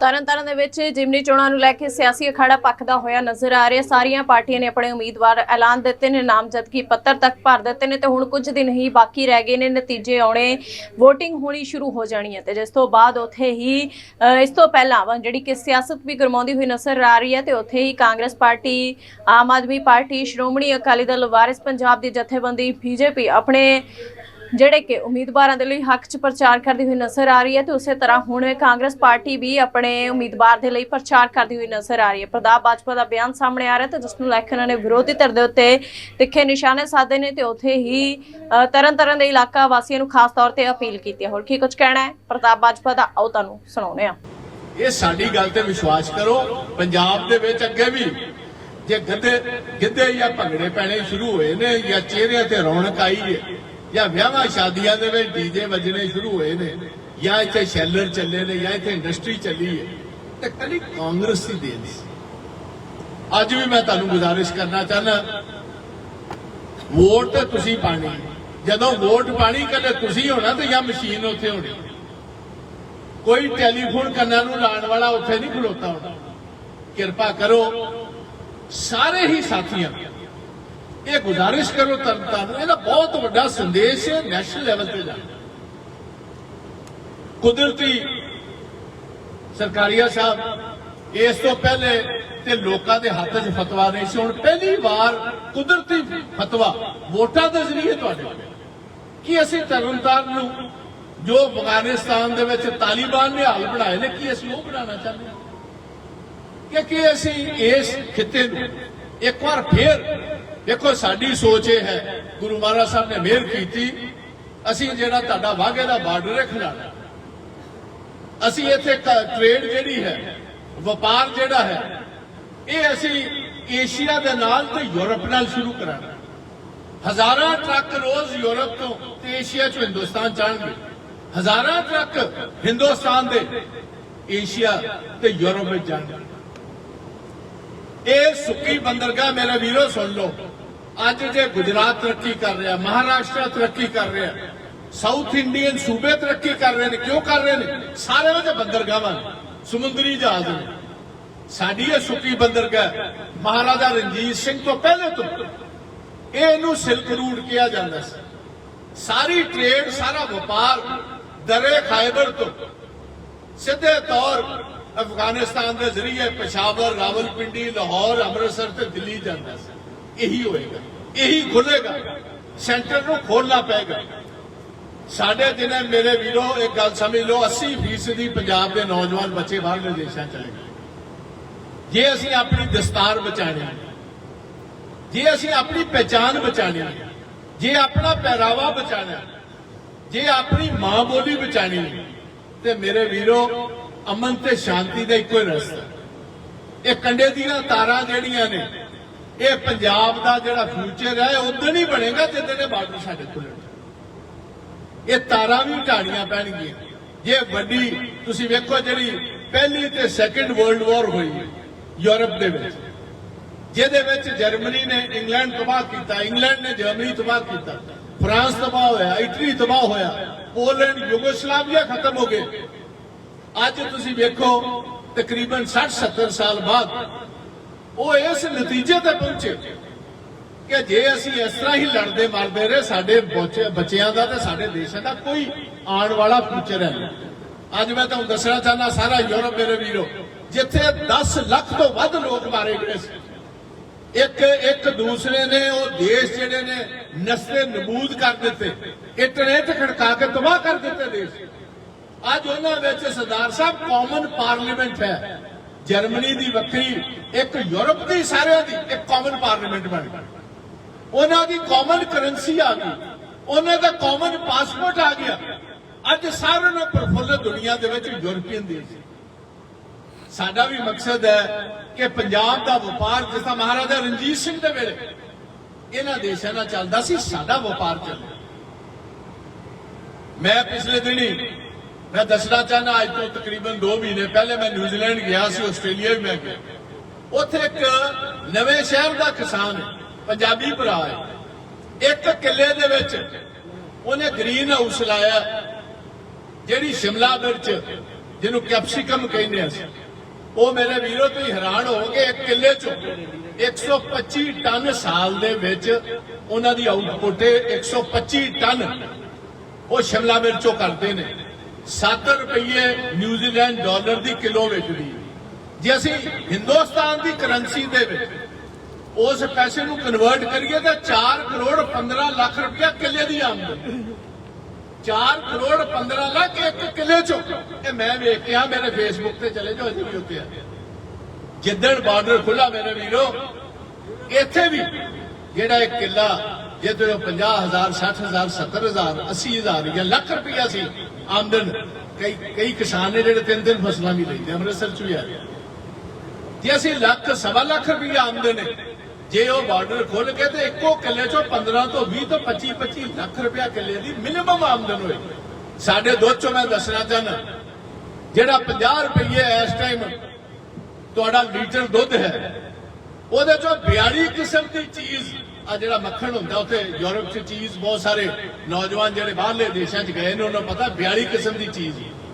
ਤਰਨਤਾਰਨ ਦੇ ਵਿੱਚ ਜਿਮਨੀ ਚੋਣਾਂ ਨੂੰ ਲੈ ਕੇ ਸਿਆਸੀ ਅਖਾੜਾ ਪੱਕਦਾ ਹੋਇਆ ਨਜ਼ਰ ਆ ਰਿਹਾ। ਸਾਰੀਆਂ ਪਾਰਟੀਆਂ ਨੇ ਆਪਣੇ ਉਮੀਦਵਾਰ ਐਲਾਨ ਦਿੱਤੇ ਨੇ, ਨਾਮਜ਼ਦਗੀ ਪੱਤਰ ਤੱਕ ਭਰ ਦਿੱਤੇ ਨੇ ਤੇ ਹੁਣ ਕੁਝ ਦਿਨ ਹੀ ਬਾਕੀ ਰਹਿ ਗਏ ਨੇ। ਨਤੀਜੇ ਆਉਣੇ VOTING ਹੋਣੀ ਸ਼ੁਰੂ ਹੋ ਜਾਣੀ ਹੈ ਤੇ ਜਿਸ ਤੋਂ ਬਾਅਦ ਉੱਥੇ ਹੀ ਇਸ ਤੋਂ ਪਹਿਲਾਂ ਜਿਹੜੀ ਕਿ ਸਿਆਸਤ ਵੀ ਗਰਮਾਉਂਦੀ ਹੋਈ ਨਜ਼ਰ ਆ ਰਹੀ ਹੈ ਤੇ ਉੱਥੇ ਹੀ ਕਾਂਗਰਸ ਪਾਰਟੀ, ਆਮ ਆਦਮੀ ਪਾਰਟੀ, ਸ਼੍ਰੋਮਣੀ ਅਕਾਲੀ ਦਲ, ਵਾਰਿਸ ਪੰਜਾਬ ਦੀ ਜਥੇਬੰਦੀ, ਬੀਜੇਪੀ ਆਪਣੇ ਜਿਹੜੇ ਕਿ ਉਮੀਦਵਾਰਾਂ ਦੇ ਲਈ ਹੱਕ 'ਚ ਪ੍ਰਚਾਰ ਕਰਦੀ ਹੋਈ ਨਜ਼ਰ ਆ ਰਹੀ ਹੈ ਤੇ ਉਸੇ ਤਰ੍ਹਾਂ ਹੁਣ ਕਾਂਗਰਸ ਪਾਰਟੀ ਵੀ ਆਪਣੇ ਉਮੀਦਵਾਰ ਦੇ ਲਈ ਪ੍ਰਚਾਰ ਕਰਦੀ ਹੋਈ ਨਜ਼ਰ ਆ ਰਹੀ ਹੈ। ਪ੍ਰਤਾਪ ਬਾਜਪਾ ਦਾ ਬਿਆਨ ਸਾਹਮਣੇ ਆ ਰਿਹਾ ਤੇ ਜਿਸ ਨੂੰ ਲੈ ਕੇ ਉਹਨਾਂ ਨੇ ਵਿਰੋਧੀ ਧਿਰ ਦੇ ਉੱਤੇ ਤਿੱਖੇ ਨਿਸ਼ਾਨੇ ਸਾਧੇ ਨੇ ਤੇ ਉੱਥੇ ਹੀ ਅ, ਤਰਨ ਦੇ ਇਲਾਕਾ ਵਾਸੀਆਂ ਨੂੰ ਖਾਸ ਤੌਰ ਤੇ ਅਪੀਲ ਕੀਤੀ ਹੈ। ਹੋਰ ਕੀ ਕੁਝ ਕਹਿਣਾ ਹੈ? ਪ੍ਰਤਾਪ ਬਾਜਪਾ ਦਾ ਆਓ ਤੁਹਾਨੂੰ ਸੁਣਾਉਂਦੇ ਆ ਇਹ ਸਾਡੀ ਗੱਲ ਤੇ ਵਿਸ਼ਵਾਸ ਕਰੋ ਪੰਜਾਬ ਦੇ ਵਿੱਚ ਅੱਗੇ ਵੀ ਜੇ ਗੱਦੇ ਗਿੱਧੇ ਜਾਂ ਭੰਗੜੇ ਪੈਣੇ ਸ਼ੁਰੂ ਹੋਏ ਨੇ ਜਾਂ ਚਿਹਰਿਆਂ ਤੇ ਰੌਣਕ ਆਈ ਹੈ ਜਾਂ ਵਿਆਹਾਂ ਸ਼ਾਦੀਆਂ ਦੇ ਵਿੱਚ ਡੀਜੇ ਵੱਜਣੇ ਸ਼ੁਰੂ ਹੋਏ ਨੇ, ਜਾਂ ਇੱਥੇ ਸ਼ੈਲਰ ਚੱਲੇ ਨੇ, ਜਾਂ ਇੱਥੇ ਇੰਡਸਟਰੀ ਚੱਲੀ ਹੈ, ਤੇ ਕੱਲੀ ਕਾਂਗਰਸ ਦੀ ਦੇਣ ਸੀ ਅੱਜ ਵੀ ਮੈਂ ਤੁਹਾਨੂੰ ਗੁਜ਼ਾਰਿਸ਼ ਕਰਨਾ ਚਾਹਨਾ ਵੋਟ ਤੁਸੀਂ ਪਾਣੀ ਜਦੋਂ ਵੋਟ ਪਾਣੀ ਕਦੇ ਤੁਸੀਂ ਹੋਣਾ ਤੇ ਜਾਂ ਮਸ਼ੀਨ ਉੱਥੇ ਹੋਣੀ। ਕੋਈ ਟੈਲੀਫੋਨ ਕੰਨਾਂ ਨੂੰ ਲਾਉਣ ਵਾਲਾ ਉੱਥੇ ਨਹੀਂ ਖਲੋਤਾ ਹੁੰਦਾ ਕਿਰਪਾ ਕਰੋ, ਸਾਰੇ ਹੀ ਸਾਥੀਆਂ ਨੂੰ ਇਹ ਗੁਜ਼ਾਰਿਸ਼ ਕਰੋ ਤਰਨਤਾਰਨ ਇਹਦਾ ਬਹੁਤ ਵੱਡਾ ਸੰਦੇਸ਼ ਹੈ ਨੈਸ਼ਨਲ ਲੈਵਲ ਤੇ ਜਾ ਕੁਦਰਤੀ ਸਰਕਾਰੀਆ ਸਾਹਿਬ, ਇਸ ਤੋਂ ਪਹਿਲੇ ਤੇ ਲੋਕਾਂ ਦੇ ਹੱਥ 'ਚ ਫਤਵਾ ਨਹੀਂ ਸੀ। ਹੁਣ ਪਹਿਲੀ ਵਾਰ ਕੁਦਰਤੀ ਫਤਵਾ ਵੋਟਾਂ ਦੇ ਜ਼ਰੀਏ ਤੁਹਾਡੇ ਕੀ ਕਿ ਅਸੀਂ ਤਰਨਤਾਰਨ ਨੂੰ ਜੋ ਅਫਗਾਨਿਸਤਾਨ ਦੇ ਵਿੱਚ ਤਾਲਿਬਾਨ ਨੇ ਹਾਲ ਬਣਾਏ ਨੇ, ਕੀ ਅਸੀਂ ਉਹ ਬਣਾਉਣਾ ਚਾਹੁੰਦੇ ਹਾਂ? ਕਿ ਕਿ ਅਸੀਂ ਇਸ ਖਿੱਤੇ ਨੂੰ ਇੱਕ ਵਾਰ ਫੇਰ ਦੇਖੋ, ਸਾਡੀ ਸੋਚ ਇਹ ਹੈ, ਗੁਰੂ ਮਹਾਰਾਜ ਸਾਹਿਬ ਨੇ ਮਿਹਰ ਕੀਤੀ, ਅਸੀਂ ਜਿਹੜਾ ਤੁਹਾਡਾ ਵਾਘੇ ਦਾ ਬਾਰਡਰ ਹੈ ਖਿਲਾਣਾ ਅਸੀਂ ਇੱਥੇ ਟ੍ਰੇਡ ਜਿਹੜੀ ਹੈ, ਵਪਾਰ ਜਿਹੜਾ ਹੈ, ਇਹ ਅਸੀਂ ਏਸ਼ੀਆ ਦੇ ਨਾਲ ਤੇ ਯੂਰਪ ਨਾਲ ਸ਼ੁਰੂ ਕਰਾਣਾ। ਹਜ਼ਾਰਾਂ ਟਰੱਕ ਰੋਜ਼ ਯੂਰਪ ਤੋਂ ਤੇ ਏਸ਼ੀਆ ਚੋਂ ਹਿੰਦੁਸਤਾਨ ਜਾਣਗੇ। ਹਜ਼ਾਰਾਂ ਟਰੱਕ ਹਿੰਦੁਸਤਾਨ ਦੇ ਏਸ਼ੀਆ ਤੇ ਯੂਰਪ ਵਿੱਚ ਜਾਣਗੇ। ਇਹ ਸੁੱਕੀ ਬੰਦਰਗਾਹ ਮੇਰੇ ਵੀਰੋ ਸੁਣ ਲਓ। ਅੱਜ ਜੇ ਗੁਜਰਾਤ ਤਰੱਕੀ ਕਰ ਰਿਹਾ, ਮਹਾਰਾਸ਼ਟਰ ਤਰੱਕੀ ਕਰ ਰਿਹਾ, ਸਾਊਥ ਇੰਡੀਅਨ ਸੂਬੇ ਤਰੱਕੀ ਕਰ ਰਹੇ ਨੇ, ਕਿਉਂ ਕਰ ਰਹੇ ਨੇ? ਸਾਰੇ ਵਿੱਚ ਬੰਦਰਗਾਹਾਂ ਨੇ, ਸਮੁੰਦਰੀ ਜਹਾਜ਼ ਨੇ। ਸਾਡੀ ਇਹ ਸੁੱਕੀ ਬੰਦਰਗਾਹ, ਮਹਾਰਾਜਾ ਰਣਜੀਤ ਸਿੰਘ ਤੋਂ ਪਹਿਲੇ ਤੋਂ। ਇਹ ਇਹਨੂੰ ਸਿਲਕ ਰੂਟ ਕਿਹਾ ਜਾਂਦਾ ਸੀ। ਸਾਰੀ ਟ੍ਰੇਡ ਸਾਰਾ ਵਪਾਰ ਦਰੇ ਖਾਈਬਰ ਤੋਂ। ਸਿੱਧੇ ਤੌਰ ਅਫਗਾਨਿਸਤਾਨ ਦੇ ਜ਼ਰੀਏ ਪਸ਼ਾਵਰ, ਰਾਵਲਪਿੰਡੀ, ਲਾਹੌਰ, ਅੰਮ੍ਰਿਤਸਰ ਤੇ ਦਿੱਲੀ ਜਾਂਦਾ ਸੀ। ਇਹੀ ਹੋਏਗਾ। ਇਹੀ ਖੁੱਲੇਗਾ ਸੈਂਟਰ ਨੂੰ ਖੋਲਣਾ ਪਏਗਾ। ਸਾਡੇ ਦਿਨੇ ਮੇਰੇ ਵੀਰੋ, ਇੱਕ ਗੱਲ ਸਮਝ ਲਓ 80% ਪੰਜਾਬ ਦੇ ਨੌਜਵਾਨ ਬੱਚੇ ਬਾਹਰਲੇ ਦੇਸ਼ਾਂ ਚ ਆਏ ਜੇ ਅਸੀਂ ਆਪਣੀ ਦਸਤਾਰ ਬਚਾਣੀ ਜੇ ਅਸੀਂ ਆਪਣੀ ਪਹਿਚਾਨ ਬਚਾਣੀ ਜੇ ਆਪਣਾ ਪਹਿਰਾਵਾ ਬਚਾਣਾ ਜੇ ਆਪਣੀ ਮਾਂ ਬੋਲੀ ਬਚਾਣੀ ਤੇ ਮੇਰੇ ਵੀਰੋ, ਅਮਨ ਤੇ ਸ਼ਾਂਤੀ ਦਾ ਇੱਕੋ ਹੀ ਰਸਤਾ ਇਹ ਕੰਡੇ ਦੀਆਂ ਤਾਰਾਂ ਜਿਹੜੀਆਂ ਨੇ ਇਹ ਪੰਜਾਬ ਦਾ ਜਿਹੜਾ ਫਿਊਚਰ ਹੈ ਉਦੋਂ ਹੀ ਬਣੇਗਾ ਜਿੱਦਾਂ ਦੇ ਬਾਰਡਰ ਸਾਡੇ ਖੁੱਲਣ ਇਹ ਤਾਰਾਂ ਵੀ ਢਾਣੀਆਂ ਪੈਣਗੀਆਂ। ਜੇ ਵੱਡੀ, ਤੁਸੀਂ ਵੇਖੋ ਜਿਹੜੀ ਪਹਿਲੀ ਤੇ ਸੈਕੰਡ ਵਰਲਡ ਵਾਰ ਹੋਈ ਯੂਰਪ ਦੇ ਵਿੱਚ। ਜਿਹਦੇ ਵਿੱਚ ਜਰਮਨੀ ਨੇ ਇੰਗਲੈਂਡ ਤਬਾਹ ਕੀਤਾ, ਇੰਗਲੈਂਡ ਨੇ ਜਰਮਨੀ ਤਬਾਹ ਕੀਤਾ, ਫਰਾਂਸ ਤਬਾਹ ਹੋਇਆ, ਇਟਲੀ ਤਬਾਹ ਹੋਇਆ, ਪੋਲੈਂਡ, ਯੂਗੋਸਲਾਵੀਆ ਖਤਮ ਹੋ ਗਏ। ਅੱਜ ਤੁਸੀਂ ਵੇਖੋ ਤਕਰੀਬਨ 60 70 ਸਾਲ ਬਾਅਦ ਉਹ ਇਸ ਨਤੀਜੇ ਤੇ ਪਹੁੰਚੇ ਕਿ ਜੇ ਅਸੀਂ ਇਸ ਤਰ੍ਹਾਂ ਹੀ ਲੜਦੇ ਮਰਦੇ ਰਹੇ, ਸਾਡੇ ਬੱਚਿਆਂ ਦਾ ਤੇ ਸਾਡੇ ਦੇਸ਼ਾਂ ਦਾ ਕੋਈ ਆਉਣ ਵਾਲਾ ਫਿਊਚਰ ਹੈ ਅੱਜ ਮੈਂ ਤੁਹਾਨੂੰ ਦੱਸਣਾ ਚਾਹੁੰਦਾ, ਸਾਰਾ ਯੂਰਪ ਮੇਰੇ ਵੀਰੋ, ਜਿੱਥੇ 10 ਲੱਖ ਤੋਂ ਵੱਧ ਲੋਕ ਮਾਰੇ ਗਏ ਸੀ। ਇੱਕ ਇੱਕ ਦੂਸਰੇ ਨੇ ਉਹ ਦੇਸ਼ ਜਿਹੜੇ ਨੇ ਨਸਲੇ ਨਬੂਦ ਕਰ ਦਿੱਤੇ, ਇੰਟਰਨੈਟ ਖੜਕਾ ਕੇ ਤਬਾਹ ਕਰ ਦਿੱਤੇ ਦੇਸ਼। ਅੱਜ ਉਹਨਾਂ ਵਿੱਚ ਸਰਦਾਰ ਸਾਹਿਬ ਕਾਮਨ ਪਾਰਲੀਮੈਂਟ ਹੈ। ਜਰਮਨੀ ਦੀ ਵੱਖਰੀ, ਇੱਕ ਯੂਰਪ ਦੀ ਸਾਰਿਆਂ ਦੀ, ਇੱਕ ਕਾਮਨ ਪਾਰਲੀਮੈਂਟ ਬਣ ਗਈ। ਉਹਨਾਂ ਦੀ ਕਾਮਨ ਕਰੰਸੀ ਆ ਗਈ। ਉਹਨਾਂ ਦਾ ਕਾਮਨ ਪਾਸਪੋਰਟ ਆ ਗਿਆ। ਅੱਜ ਸਾਰਿਆਂ ਨੂੰ ਪ੍ਰਫੁੱਲਤ ਦੁਨੀਆ ਦੇ ਵਿੱਚ ਯੂਰਪੀਅਨ ਦੇਸ਼ ਸਾਡਾ ਵੀ ਮਕਸਦ ਹੈ ਕਿ ਪੰਜਾਬ ਦਾ ਵਪਾਰ, ਜਿਸ ਤਰ੍ਹਾਂ ਮਹਾਰਾਜਾ ਰਣਜੀਤ ਸਿੰਘ ਦੇ ਵੇਲੇ, ਇਹਨਾਂ ਦੇਸ਼ਾਂ ਨਾਲ ਚੱਲਦਾ ਸੀ, ਸਾਡਾ ਵਪਾਰ ਚੱਲੇ ਮੈਂ ਪਿਛਲੇ ਦਿਨੀ ਮੈਂ ਦੱਸਣਾ ਚਾਹਨਾ ਅੱਜ ਤੋਂ ਤਕਰੀਬਨ 2 ਮਹੀਨੇ ਪਹਿਲੇ ਮੈਂ ਨਿਊਜ਼ੀਲੈਂਡ ਗਿਆ ਸੀ ਆਸਟ੍ਰੇਲੀਆ ਵੀ ਮੈਂ ਗਿਆ। ਉੱਥੇ ਇੱਕ ਨਵੇਂ ਸ਼ਹਿਰ ਦਾ ਕਿਸਾਨ ਹੈ, ਪੰਜਾਬੀ ਭਰਾ ਹੈ। ਇੱਕ ਕਿੱਲੇ ਦੇ ਵਿੱਚ ਉਹਨੇ ਗ੍ਰੀਨ ਹਾਊਸ ਲਾਇਆ ਜਿਹੜੀ ਸ਼ਿਮਲਾ ਮਿਰਚ ਜਿਹਨੂੰ ਕੈਪਸਿਕਮ ਕਹਿੰਦੇ ਆ ਉਹ ਮੇਰੇ ਵੀਰੋ ਤੁਸੀਂ ਹੈਰਾਨ ਹੋਵੋਗੇ ਇੱਕ ਕਿੱਲੇ ਚੋਂ 125 ਟਨ ਸਾਲ ਦੇ ਵਿੱਚ ਉਹਨਾਂ ਦੀ ਆਊਟਪੁੱਟ 125 ਟਨ ਉਹ ਸ਼ਿਮਲਾ ਮਿਰਚੋਂ ਕਰਦੇ ਨੇ। 7 ਰੁਪਏ ਨਿਊਜ਼ੀਲੈਂਡ ਡਾਲਰ ਦੀ ਕਿਲੋ ਵਿਕਦੀ ਹੈ। ਜੇ ਅਸੀਂ ਹਿੰਦੁਸਤਾਨ ਦੀ ਕਰੰਸੀ ਦੇ ਵਿੱਚ ਉਸ ਪੈਸੇ ਨੂੰ ਕਨਵਰਟ ਕਰੀਏ ਤਾਂ 4 ਕਰੋੜ 15 ਲੱਖ ਰੁਪਇਆ ਕਿੱਲੇ ਦੀ ਆਮਦਨ 4 ਕਰੋੜ 15 ਲੱਖ ਇੱਕ ਕਿੱਲੇ ਚੋਂ। ਇਹ ਮੈਂ ਵੇਖ ਕੇ ਆ ਮੇਰੇ ਫੇਸਬੁੱਕ ਤੇ ਚਲੇ ਜਾਓ ਅਜੇ ਵੀ ਉੱਤੇ ਆ ਜਿੱਦਣ ਬਾਰਡਰ ਖੁੱਲਾ ਮੇਰੇ ਵੀਰੋ, ਇੱਥੇ ਵੀ ਜਿਹੜਾ ਇਹ ਕਿੱਲਾ ਜਿਹਦੇ 50000 60000 70000 80000 ਜਾਂ ਲੱਖ ਰੁਪਇਆ ਸੀ ਆਮਦਨ, ਕਈ ਕਈ ਕਿਸਾਨ ਨੇ ਜਿਹੜੇ ਤਿੰਨ ਤਿੰਨ ਫਸਲਾਂ ਵੀ ਲੈਂਦੇ ਅੰਮ੍ਰਿਤਸਰ ਚ ਵੀ ਆ ਜੇ ਅਸੀਂ ਲੱਖ, ਸਵਾ ਲੱਖ ਰੁਪਇਆ ਆਮਦਨ ਹੈ। ਜੇ ਉਹ ਬਾਰਡਰ ਖੁੱਲ ਕੇ ਤੇ ਇੱਕੋ ਕਿੱਲੇ ਚੋਂ 15 ਤੋਂ 20 ਤੋਂ 25 25 ਲੱਖ ਰੁਪਇਆ ਕਿੱਲੇ ਦੀ ਮਿਨੀਮਮ ਆਮਦਨ ਹੋਏ। ਸਾਡੇ ਦੁੱਧ ਚੋਂ ਮੈਂ ਦੱਸਣਾ ਚਾਹਨਾ ਜਿਹੜਾ 50 ਰੁਪਏ ਇਸ ਟਾਈਮ ਤੁਹਾਡਾ ਲੀਟਰ ਦੁੱਧ ਹੈ, ਉਹਦੇ ਚੋਂ 42 ਕਿਸਮ ਦੀ ਚੀਜ਼ ਆ ਜਿਹੜਾ ਮੱਖਣ ਹੁੰਦਾ ਉੱਥੇ ਯੂਰਪ 'ਚ ਚੀਜ਼ ਬਹੁਤ ਸਾਰੇ ਨੌਜਵਾਨ ਜਿਹੜੇ ਬਾਹਰਲੇ ਦੇਸ਼ਾਂ 'ਚ ਗਏ ਨੇ, ਉਹਨਾਂ ਨੂੰ ਪਤਾ 42 ਕਿਸਮ ਦੀ ਚੀਜ਼